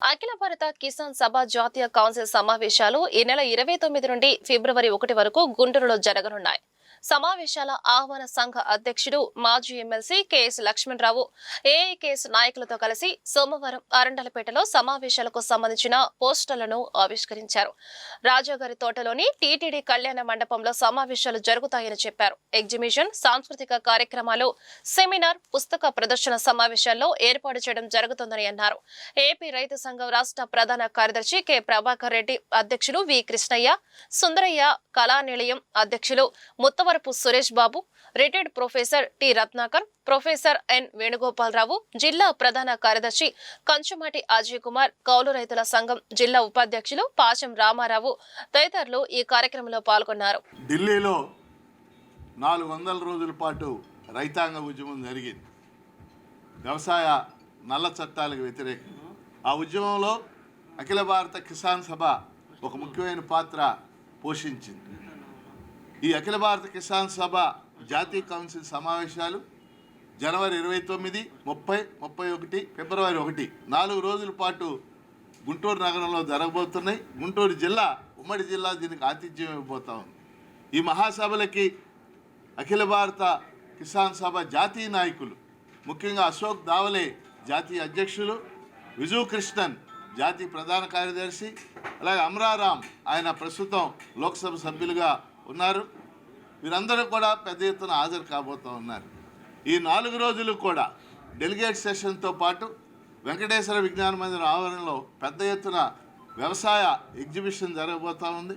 అఖిల భారత కిసాన్ సభ జాతీయ కౌన్సిల్ సమావేశాలు ఈ నెల ఇరవై తొమ్మిది నుండి ఫిబ్రవరి ఒకటి వరకు గుంటూరులో జరగనున్నాయి. సమావేశాల ఆహ్వాన సంఘ అధ్యక్షుడు మాజీ ఎమ్మెల్సీ కెఎస్ లక్ష్మణరావు ఏఐకేఎస్ నాయకులతో కలిసి సోమవారం అరండలపేటలో సమావేశాలకు సంబంధించిన పోస్టర్లను ఆవిష్కరించారు. రాజాగారి తోటలోని టీటీడీ కళ్యాణ మండపంలో సమావేశాలు జరుగుతాయని చెప్పారు. ఎగ్జిబిషన్ సాంస్కృతిక కార్యక్రమాలు సెమినార్ పుస్తక ప్రదర్శన సమావేశాల్లో ఏర్పాటు చేయడం జరుగుతుందని అన్నారు. ఏపీ రైతు సంఘం రాష్ట్ర ప్రధాన కార్యదర్శి కె. ప్రభాకర్ రెడ్డి అధ్యక్షులు వి కృష్ణయ్య సుందరయ్య కళానిలయం అధ్యక్షులు Muttavarapu Suresh Babu retired professor T Ratnakar professor N Venugopalarao జిల్లా ప్రధాన కార్యదర్శి కంచుమాటి అజయ్ కుమార్ కౌలు రైతుల సంఘం జిల్లా ఉపాధ్యక్షులు పాశం రామారావు తదితరులు ఈ కార్యక్రమంలో పాల్గొన్నారు. ఢిల్లీలో నాలుగు వందల రోజుల పాటు రైతాంగ ఉద్యమం జరిగింది. వ్యవసాయ నల్ల చట్టాలకు వ్యతిరేకంగా ఆ ఉద్యమంలో అఖిల భారత కిసాన్ సభ ఒక ముఖ్యమైన పాత్ర పోషించింది. ఈ అఖిల భారత కిసాన్ సభ జాతీయ కౌన్సిల్ సమావేశాలు జనవరి ఇరవై తొమ్మిది ముప్పై ముప్పై ఒకటి ఫిబ్రవరి ఒకటి. నాలుగు రోజుల పాటు గుంటూరు నగరంలో జరగబోతున్నాయి. గుంటూరు జిల్లా ఉమ్మడి జిల్లా దీనికి ఆతిథ్యం ఇవ్వబోతా ఉంది. ఈ మహాసభలకి అఖిల భారత కిసాన్ సభ జాతీయ నాయకులు ముఖ్యంగా అశోక్ దావలే జాతీయ అధ్యక్షులు విజు కృష్ణన్ జాతీయ ప్రధాన కార్యదర్శి అలాగే అమరారాం ఆయన ప్రస్తుతం లోక్సభ సభ్యులుగా ఉన్నారు. వీరందరూ కూడా పెద్ద ఎత్తున హాజరు కాబోతూ ఉన్నారు. ఈ నాలుగు రోజులు కూడా డెలిగేట్ సెషన్తో పాటు వెంకటేశ్వర విజ్ఞాన మందిరం ఆవరణలో పెద్ద ఎత్తున వ్యవసాయ ఎగ్జిబిషన్ జరగబోతూ ఉంది.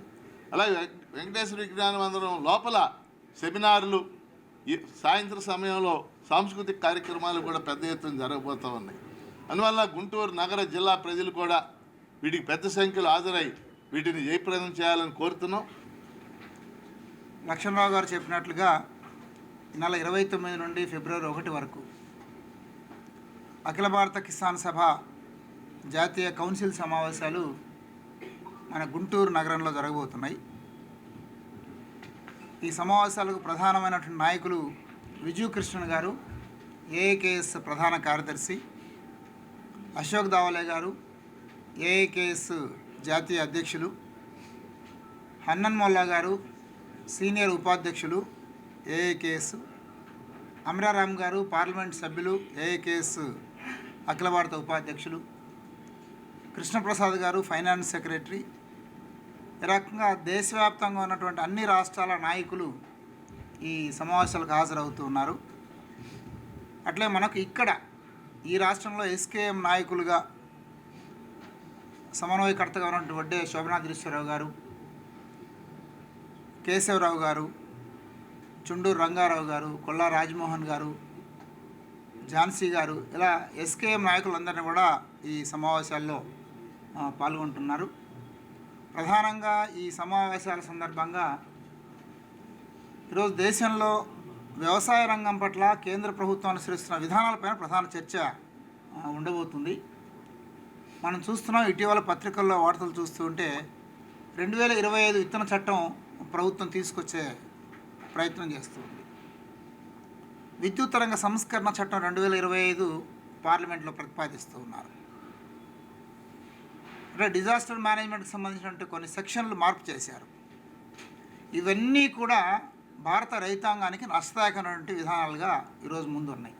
అలాగే వెంకటేశ్వర విజ్ఞాన మందిరం లోపల సెమినార్లు ఈ సాయంత్రం సమయంలో సాంస్కృతిక కార్యక్రమాలు కూడా పెద్ద ఎత్తున జరగబోతూ ఉన్నాయి. అందువల్ల గుంటూరు నగర జిల్లా ప్రజలు కూడా వీటికి పెద్ద సంఖ్యలో హాజరై వీటిని జయప్రదం చేయాలని కోరుతున్నాం. లక్ష్మణరావు గారు చెప్పినట్లుగా ఈ నెల ఇరవై తొమ్మిది నుండి ఫిబ్రవరి ఒకటి వరకు అఖిల భారత కిసాన్ సభ జాతీయ కౌన్సిల్ సమావేశాలు మన గుంటూరు నగరంలో జరగబోతున్నాయి. ఈ సమావేశాలకు ప్రధానమైనటువంటి నాయకులు విజు కృష్ణన్ గారు ఏఏకేఎస్ ప్రధాన కార్యదర్శి అశోక్ దావలే గారు ఏఏకేఎస్ జాతీయ అధ్యక్షులు హన్నన్ మొల్లా గారు సీనియర్ ఉపాధ్యక్షులు ఏఏకేఎస్ అమరారాం గారు పార్లమెంట్ సభ్యులు ఏఏకేఎస్ అఖిల భారత ఉపాధ్యక్షులు కృష్ణప్రసాద్ గారు ఫైనాన్స్ సెక్రటరీ. ఈ రకంగా దేశవ్యాప్తంగా ఉన్నటువంటి అన్ని రాష్ట్రాల నాయకులు ఈ సమావేశాలకు హాజరవుతూ ఉన్నారు. అట్లే మనకు ఇక్కడ ఈ రాష్ట్రంలో ఎస్కేఎం నాయకులుగా సమన్వయకర్తగా ఉన్నటువంటి వడ్డే గారు కేశవరావు గారు చుండూరు రంగారావు గారు కొల్లా రాజమోహన్ గారు ఝాన్సీ గారు ఇలా ఎస్కేఎం నాయకులందరినీ కూడా ఈ సమావేశాల్లో పాల్గొంటున్నారు. ప్రధానంగా ఈ సమావేశాల సందర్భంగా ఈరోజు దేశంలో వ్యవసాయ రంగం పట్ల కేంద్ర ప్రభుత్వం అనుసరిస్తున్న విధానాలపైన ప్రధాన చర్చ ఉండబోతుంది. మనం చూస్తున్నాం ఇటీవల పత్రికల్లో వార్తలు చూస్తుంటే రెండు వేల ఇరవై ఐదు విత్తన చట్టం ప్రభుత్వం తీసుకొచ్చే ప్రయత్నం చేస్తుంది విద్యుత్ రంగ సంస్కరణ చట్టం రెండు వేల ఇరవై ఐదు పార్లమెంట్లో ప్రతిపాదిస్తూ ఉన్నారు. అంటే డిజాస్టర్ మేనేజ్మెంట్కి సంబంధించినటువంటి కొన్ని సెక్షన్లు మార్పు చేశారు. ఇవన్నీ కూడా భారత రైతాంగానికి నష్టదాయకమైనటువంటి విధానాలుగా ఈరోజు ముందు ఉన్నాయి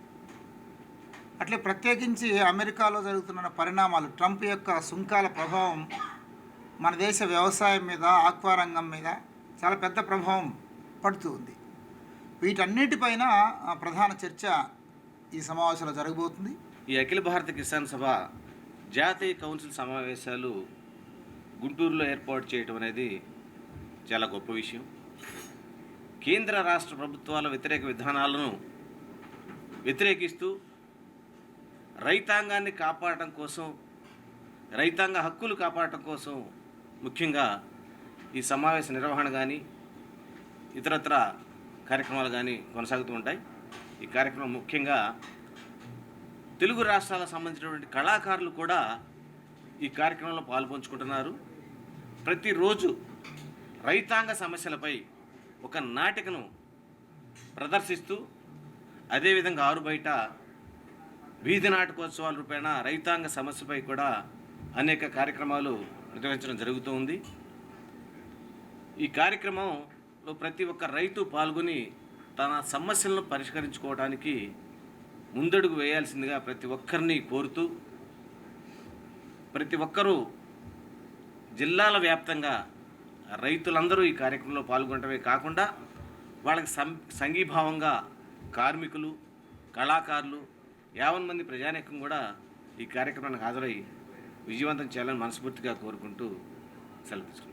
అట్లే ప్రత్యేకించి అమెరికాలో జరుగుతున్న పరిణామాలు ట్రంప్ యొక్క సుంకాల ప్రభావం మన దేశ వ్యవసాయం మీద ఆక్వా రంగం మీద చాలా పెద్ద ప్రభావం పడుతూ ఉంది. వీటన్నిటిపైన ఆ, ప్రధాన చర్చ ఈ సమావేశంలో జరగబోతుంది. ఈ అఖిల భారత కిసాన్ సభ జాతీయ కౌన్సిల్ సమావేశాలు గుంటూరులో ఏర్పాటు చేయడం అనేది చాలా గొప్ప విషయం. కేంద్ర రాష్ట్ర ప్రభుత్వాల వ్యతిరేక విధానాలను వ్యతిరేకిస్తూ రైతాంగాన్ని కాపాడటం కోసం రైతాంగ హక్కులు కాపాడటం కోసం ముఖ్యంగా ఈ సమావేశ నిర్వహణ కానీ ఇతరత్ర కార్యక్రమాలు కానీ కొనసాగుతూ ఉంటాయి. ఈ కార్యక్రమం ముఖ్యంగా తెలుగు రాష్ట్రాలకు సంబంధించినటువంటి కళాకారులు కూడా ఈ కార్యక్రమంలో పాల్పంచుకుంటున్నారు. ప్రతిరోజు రైతాంగ సమస్యలపై ఒక నాటికను ప్రదర్శిస్తూ అదేవిధంగా ఆరు బయట వీధి నాటకోత్సవాల రూపేణ రైతాంగ సమస్యపై కూడా అనేక కార్యక్రమాలు నిర్వహించడం జరుగుతూ ఉంది. ఈ కార్యక్రమంలో ప్రతి ఒక్క రైతు పాల్గొని తన సమస్యలను పరిష్కరించుకోవడానికి ముందడుగు వేయాల్సిందిగా ప్రతి ఒక్కరిని కోరుతూ ప్రతి ఒక్కరూ జిల్లాల వ్యాప్తంగా రైతులందరూ ఈ కార్యక్రమంలో పాల్గొనడమే కాకుండా వాళ్ళకి సం సంఘీభావంగా కార్మికులు కళాకారులు యావన్ మంది ప్రజానీకం కూడా ఈ కార్యక్రమానికి హాజరై విజయవంతం చేయాలని మనస్ఫూర్తిగా కోరుకుంటూ సెలవు